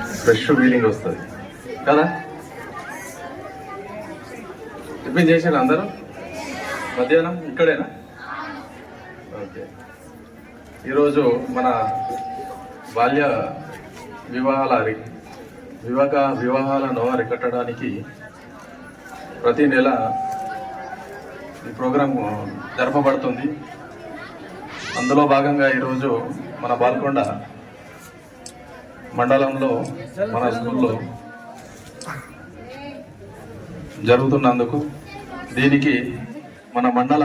Fresh feeling వస్తుంది. కదా? Tiffin చేశారు అందరూ? మధ్యాహ్నం ఇక్కడేనా? ఓకే. ఈరోజు మన బాల్య వివాహాల వివాహ వివాహాలను అరికట్టడానికి ప్రతి నెల ఈ ప్రోగ్రాం జరపబడుతుంది. అందులో భాగంగా ఈరోజు మన బాల్కొండ మండలంలో మన స్కూల్లో జరుగుతున్నందుకు దీనికి మన మండల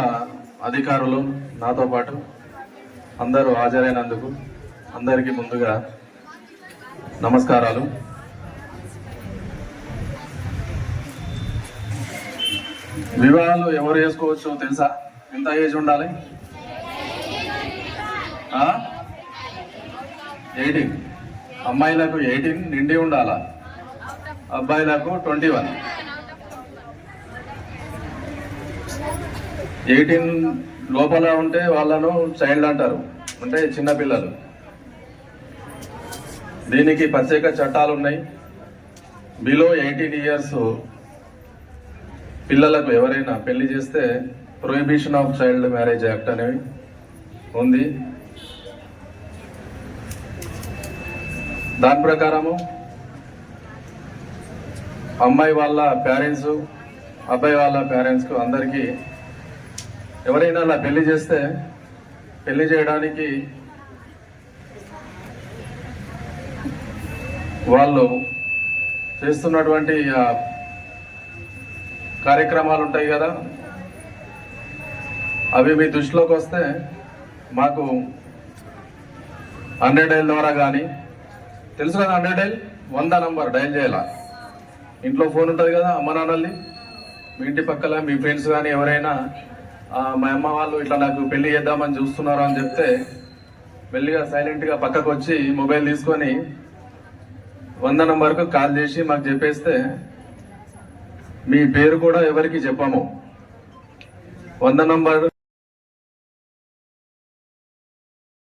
అధికారులు నాతో పాటు అందరూ హాజరైనందుకు అందరికీ ముందుగా నమస్కారాలు. వివాహాలు ఎవరు చేసుకోవచ్చు తెలుసా? ఎంత ఏజ్ ఉండాలి? ఎయిటీన్ అమ్మాయిలకు ఎయిటీన్ నిండి ఉండాలా? అబ్బాయిలకు ట్వంటీ వన్. ఎయిటీన్ లోపల ఉంటే వాళ్ళను చైల్డ్ అంటారు. అంటే చిన్నపిల్లలు దీనికి ప్రత్యేక చట్టాలు ఉన్నాయి బిలో ఎయిటీన్ ఇయర్స్ పిల్లలకు ఎవరైనా పెళ్ళి చేస్తే prohibition of child marriage act అనేవి ఉంది. దాని ప్రకారము అమ్మాయి వాళ్ళ పేరెంట్స్ అబ్బాయి వాళ్ళ పేరెంట్స్కు అందరికీ ఎవరైనా అలా పెళ్ళి చేస్తే పెళ్ళి చేయడానికి వాళ్ళు చేస్తున్నటువంటి కార్యక్రమాలు ఉంటాయి కదా. అవి మీ దృష్టిలోకి వస్తే మాకు హండ్రెడ్ డైల్ ద్వారా కానీ తెలుసు కదా హండ్రెడ్ డైల్? వంద నంబర్ డైల్ చేయాల? ఇంట్లో ఫోన్ ఉంటుంది కదా అమ్మ నాన్నల్ని. మీ ఇంటి పక్కల మీ ఫ్రెండ్స్ కానీ ఎవరైనా మా అమ్మ వాళ్ళు ఇట్లా నాకు పెళ్ళి చేద్దామని చూస్తున్నారు అని చెప్తే మెల్లిగా సైలెంట్గా పక్కకు వచ్చి మొబైల్ తీసుకొని వంద నంబర్కు కాల్ చేసి మాకు చెప్పేస్తే మీ పేరు కూడా ఎవరికి చెప్పాము. వంద నంబర్